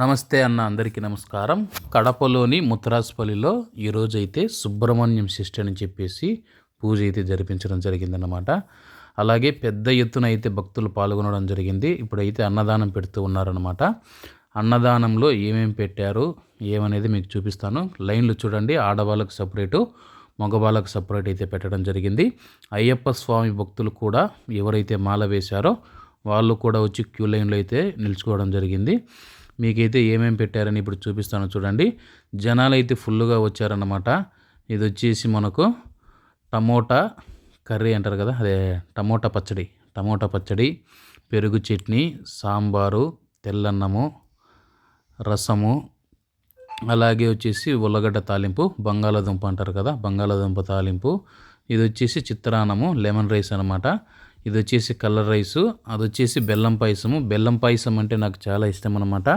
నమస్తే అన్న అందరికీ నమస్కారం. కడపలోని ముత్తరాజపల్లిలో ఈరోజు అయితే సుబ్రహ్మణ్యం షష్ఠి అని చెప్పేసి పూజ అయితే జరిపించడం జరిగిందన్నమాట. అలాగే పెద్ద ఎత్తున అయితే భక్తులు పాల్గొనడం జరిగింది. ఇప్పుడైతే అన్నదానం పెడుతూ ఉన్నారనమాట అన్నదానంలో ఏమేమి పెట్టారు ఏమనేది మీకు చూపిస్తాను. లైన్లు చూడండి. ఆడవాళ్ళకు సపరేటు మగవాళ్ళకు సపరేట్ అయితే పెట్టడం జరిగింది. అయ్యప్ప స్వామి భక్తులు కూడా ఎవరైతే మాల వేశారో వాళ్ళు కూడా వచ్చి క్యూ లైన్లో అయితే నిలుచుకోవడం జరిగింది. మీకైతే ఏమేమి పెట్టారని ఇప్పుడు చూపిస్తాను చూడండి. జనాలు అయితే ఫుల్గా వచ్చారన్నమాట. ఇది వచ్చేసి మనకు టమోటా కర్రీ అంటారు కదా అదే టమోటా పచ్చడి టమోటా పచ్చడి పెరుగు చట్నీ సాంబారు తెల్లన్నము రసము అలాగే వచ్చేసి ఉల్లగడ్డ తాలింపు బంగాళాదుంప అంటారు కదా బంగాళాదుంప తాలింపు ఇది వచ్చేసి చిత్రాన్నము లెమన్ రైస్ అనమాట ఇది వచ్చేసి కలర్ రైసు అది వచ్చేసి బెల్లం పాయసము. బెల్లం పాయసం అంటే నాకు చాలా ఇష్టం అనమాట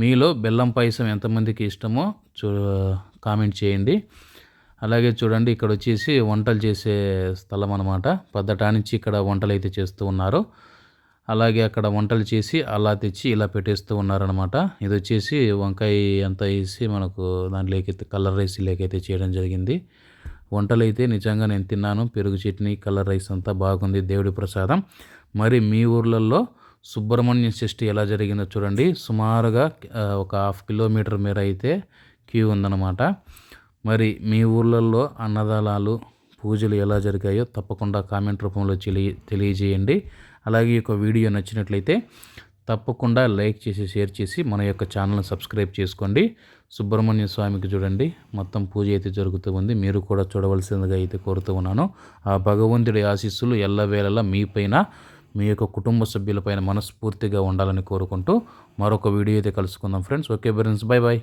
మీలో బెల్లం పాయసం ఎంతమందికి ఇష్టమో చూ కామెంట్ చేయండి. అలాగే చూడండి ఇక్కడ వచ్చేసి వంటలు చేసే స్థలం అనమాట నుంచి ఇక్కడ వంటలు అయితే చేస్తూ ఉన్నారు. అలాగే అక్కడ వంటలు చేసి అలా తెచ్చి ఇలా పెట్టేస్తూ ఉన్నారనమాట ఇది వచ్చేసి వంకాయ అంతా వేసి మనకు దాంట్లోకి కలర్ రైస్ లేకైతే చేయడం జరిగింది. వంటలైతే నిజంగా నేను తిన్నాను. పెరుగు చట్నీ కలర్ రైస్ అంతా బాగుంది. దేవుడి ప్రసాదం. మరి మీ ఊర్లలో సుబ్రహ్మణ్య షష్ఠి ఎలా జరిగిందో చూడండి. సుమారుగా ఒక హాఫ్ కిలోమీటర్ మేర అయితే క్యూ ఉందన్నమాట. మరి మీ ఊర్లలో అన్నదానాలు పూజలు ఎలా జరిగాయో తప్పకుండా కామెంట్ రూపంలో తెలియ తెలియజేయండి. అలాగే ఈ యొక్క వీడియో నచ్చినట్లయితే తప్పకుండా లైక్ చేసి షేర్ చేసి మన యొక్క ఛానల్ని సబ్స్క్రైబ్ చేసుకోండి. సుబ్రహ్మణ్య స్వామికి చూడండి. మొత్తం పూజ అయితే జరుగుతూ ఉంది. మీరు కూడా చూడవలసిందిగా అయితే కోరుతూ ఉన్నాను. ఆ భగవంతుడి ఆశీస్సులు ఎల్లవేళలా మీపైన మీ యొక్క కుటుంబ సభ్యులపైన మనస్ఫూర్తిగా ఉండాలని కోరుకుంటూ మరొక వీడియో అయితే కలుసుకుందాం friends. Okay friends bye bye